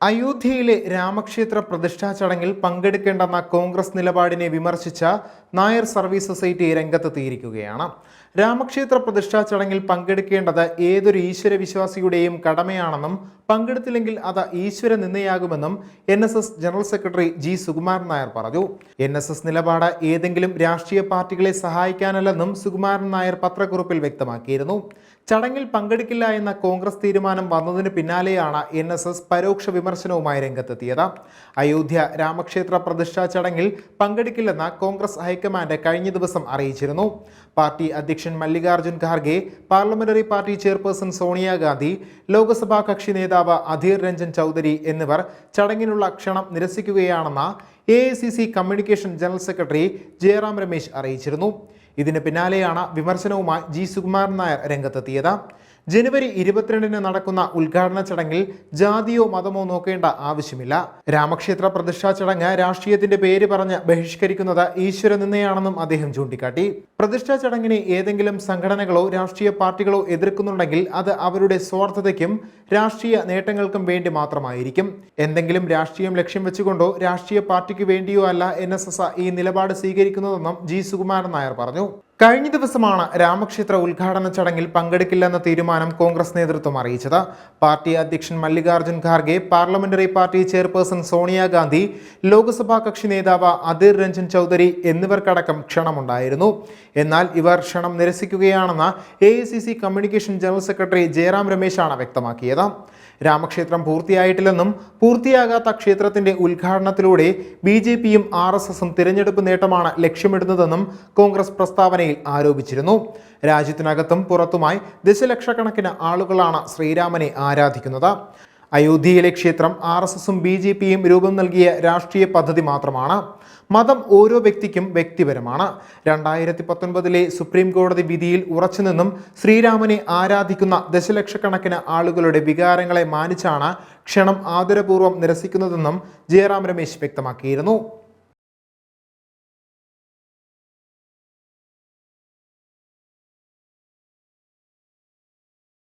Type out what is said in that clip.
അയോധ്യയിലെ രാമക്ഷേത്ര പ്രതിഷ്ഠാ ചടങ്ങിൽ പങ്കെടുക്കേണ്ടെന്ന കോൺഗ്രസ് നിലപാടിനെ വിമർശിച്ച നായർ സർവീസ് സൊസൈറ്റി രംഗത്തെത്തിയിരിക്കുകയാണ്. രാമക്ഷേത്ര പ്രതിഷ്ഠാ ചടങ്ങിൽ പങ്കെടുക്കേണ്ടത് ഏതൊരു ഈശ്വര വിശ്വാസിയുടെയും കടമയാണെന്നും പങ്കെടുത്തില്ലെങ്കിൽ അത് ഈശ്വര നിന്നയാകുമെന്നും N S S general secretary G Sukumaran Nair പറഞ്ഞു. എൻ എസ് എസ് നിലപാട് ഏതെങ്കിലും രാഷ്ട്രീയ പാർട്ടികളെ സഹായിക്കാനല്ലെന്നും സുകുമാരൻ നായർ പത്രക്കുറിപ്പിൽ വ്യക്തമാക്കിയിരുന്നു. ചടങ്ങിൽ പങ്കെടുക്കില്ല എന്ന കോൺഗ്രസ് തീരുമാനം വന്നതിന് പിന്നാലെയാണ് എൻ എസ് എസ് പരോക്ഷ വിമർശനവുമായി രംഗത്തെത്തിയത്. അയോധ്യ രാമക്ഷേത്ര പ്രതിഷ്ഠാ ചടങ്ങിൽ പങ്കെടുക്കില്ലെന്ന് കോൺഗ്രസ് ഹൈക്കമാൻഡ് കഴിഞ്ഞ ദിവസം അറിയിച്ചിരുന്നു. പാർട്ടി അധ്യക്ഷൻ Mallikarjun Kharge parliamentary party chairperson Sonia Gandhi Lok Sabha കക്ഷി നേതാവ് അധീർ രഞ്ജൻ ചൗധരി എന്നിവർ ചടങ്ങിനുള്ള ക്ഷണം നിരസിക്കുകയാണെന്ന് A communication general secretary Jairam Ramesh അറിയിച്ചിരുന്നു. ഇതിന് പിന്നാലെയാണ് വിമർശനവുമായി ജി സുകുമാരൻ നായർ രംഗത്തെത്തിയത്. ജനുവരി ഇരുപത്തിരണ്ടിന് നടക്കുന്ന ഉദ്ഘാടന ചടങ്ങിൽ ജാതിയോ മതമോ നോക്കേണ്ട ആവശ്യമില്ല. രാമക്ഷേത്ര പ്രതിഷ്ഠാ ചടങ്ങ് രാഷ്ട്രീയത്തിന്റെ പേര് പറഞ്ഞ് ബഹിഷ്കരിക്കുന്നത് ഈശ്വര നിന്നയാണെന്നും അദ്ദേഹം ചൂണ്ടിക്കാട്ടി. പ്രതിഷ്ഠാ ചടങ്ങിനെ ഏതെങ്കിലും സംഘടനകളോ രാഷ്ട്രീയ പാർട്ടികളോ എതിർക്കുന്നുണ്ടെങ്കിൽ അത് അവരുടെ സ്വാർത്ഥതയ്ക്കും രാഷ്ട്രീയ നേട്ടങ്ങൾക്കും വേണ്ടി മാത്രമായിരിക്കും. എന്തെങ്കിലും രാഷ്ട്രീയം ലക്ഷ്യം വെച്ചുകൊണ്ടോ രാഷ്ട്രീയ പാർട്ടിക്ക് വേണ്ടിയോ അല്ല എൻ ഈ നിലപാട് സ്വീകരിക്കുന്നതെന്നും ജി സുകുമാരൻ നായർ പറഞ്ഞു. കഴിഞ്ഞ ദിവസമാണ് രാമക്ഷേത്ര ഉദ്ഘാടന ചടങ്ങിൽ പങ്കെടുക്കില്ലെന്ന തീരുമാനം കോൺഗ്രസ് നേതൃത്വം അറിയിച്ചത്. പാർട്ടി അധ്യക്ഷൻ Mallikarjun Kharge parliamentary party chairperson Sonia Gandhi Lok Sabha കക്ഷി നേതാവ് അധീർ രഞ്ജൻ ചൗധരി എന്നിവർക്കടക്കം ക്ഷണമുണ്ടായിരുന്നു. എന്നാൽ ഇവർ ക്ഷണം നിരസിക്കുകയാണെന്ന് A communication general secretary Jairam രമേശാണ് വ്യക്തമാക്കിയത്. രാമക്ഷേത്രം പൂർത്തിയായിട്ടില്ലെന്നും പൂർത്തിയാകാത്ത ക്ഷേത്രത്തിന്റെ ഉദ്ഘാടനത്തിലൂടെ ബി ജെ പിയും ആർ എസ് എസും തിരഞ്ഞെടുപ്പ് നേട്ടമാണ് ലക്ഷ്യമിടുന്നതെന്നും കോൺഗ്രസ് പ്രസ്താവനയിൽ ആരോപിച്ചിരുന്നു. രാജ്യത്തിനകത്തും പുറത്തുമായി ദശലക്ഷക്കണക്കിന് ആളുകളാണ് ശ്രീരാമനെ ആരാധിക്കുന്നത്. അയോധ്യയിലെ ക്ഷേത്രം ആർ എസ് എസും ബി ജെ പിയും രൂപം നൽകിയ രാഷ്ട്രീയ പദ്ധതി മാത്രമാണ്. മതം ഓരോ വ്യക്തിക്കും വ്യക്തിപരമാണ്. രണ്ടായിരത്തി പത്തൊൻപതിലെ സുപ്രീം കോടതി വിധിയിൽ ഉറച്ചുനിന്നും ശ്രീരാമനെ ആരാധിക്കുന്ന ദശലക്ഷക്കണക്കിന് ആളുകളുടെ വികാരങ്ങളെ മാനിച്ചാണ് ക്ഷണം ആദരപൂർവം നിരസിക്കുന്നതെന്നും ജയറാം രമേശ് വ്യക്തമാക്കിയിരുന്നു.